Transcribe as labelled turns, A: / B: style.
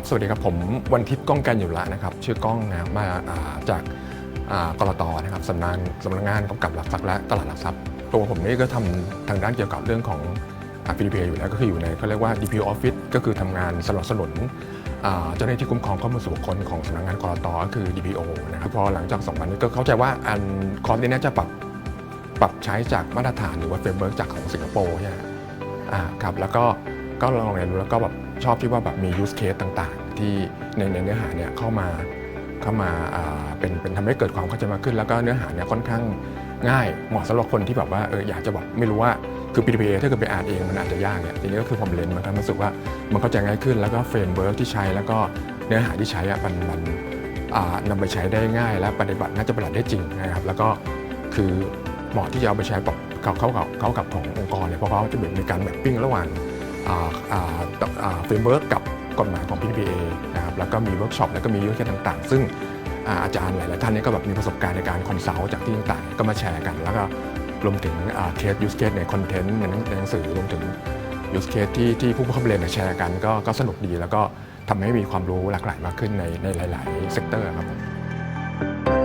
A: ครับสวัสดีครับผมวันทิพย์ก้องกันอยู่ละนะครับชื่อก้องนะมาาจากอ่ากรตนะครับสำนักสำนักงานกำกับหลักทรัพย์และตลาดหลักทรัพย์ ตัวผมนี่ก็ทำทางด้านเกี่ยวกับเรื่องของฟีดีพีอยู่แล้วก็คืออยู่ในเขาเรียกว่า DPO Office ก็คือทำงานสนับสนุนเจ้าหน้าที่คุ้มครองข้อมูลส่วนบุคคลของสำนักงานกรตก็คือ DPO นะครับพอหลังจากสองวันนี้ก็เข้าใจว่าอันคอร์สนี้น่าจะปรับปรับใช้จากมาตรฐานหรือว่าเฟรมเวิร์กจากของสิงคโปร์ใช่ไหมอ่าครับแล้วก็ ก็ลองเรียนรู้แล้วก็แบบชอบที่ว่าแบบมี use case ต่างๆ ที่ในในเนื้อหาเนี่ยเข้ามาเข้ามาเป็นเป็นทำให้เกิดความเข้าใจมากขึ้น แล้วก็เนื้อหาเนี่ยค่อนข้างง่ายเหมาะสำหรับคนที่แบบว่าเอออยากจะแบบไม่รู้ว่าคือ PDPA ถ้าเกิดไปอ่านเองมันอาจจะยากเนี่ยทีนี้ก็คือผมเรียนมันก็รู้สึกว่ามันเข้าใจง่ายขึ้น แล้วก็เฟรมเวิร์กที่ใช้แล้วก็เนื้อหาที่ใช้อะมันมันนำไปใช้ได้ง่าย และปฏิบัติน่าจะปฏิบัติได้จริงนะครับแล้วก็คือเหมาะที่จะเอาไปใช้กับเข้าเขากับเข้ากับขององค์กรเนี่ยเพราะเขาจะเหมือนมีการแมปปิ้งระหว่าง เฟรมเวิร์กกับกฎหมายของ PPA นะครับแล้วก็มีเวิร์กช็อปแล้วก็มียูสเคสต่างๆ ซึ่งอาจารย์หลายๆท่านนี่ก็แบบมีประสบการณ์ในการคอนซัลท์จากที่ต่างๆ ก็มาแชร์กัน แล้วก็รวมถึงเคสยูสเคสในคอนเทนต์ในหนังสือรวมถึงยูสเคสที่ที่ผู้เข้าเรียนแชร์กันก็ก็สนุกดีแล้วก็ทำให้มีความรู้หลากหลายมากขึ้นในในหลาย ๆ เซกเตอร์ครับผม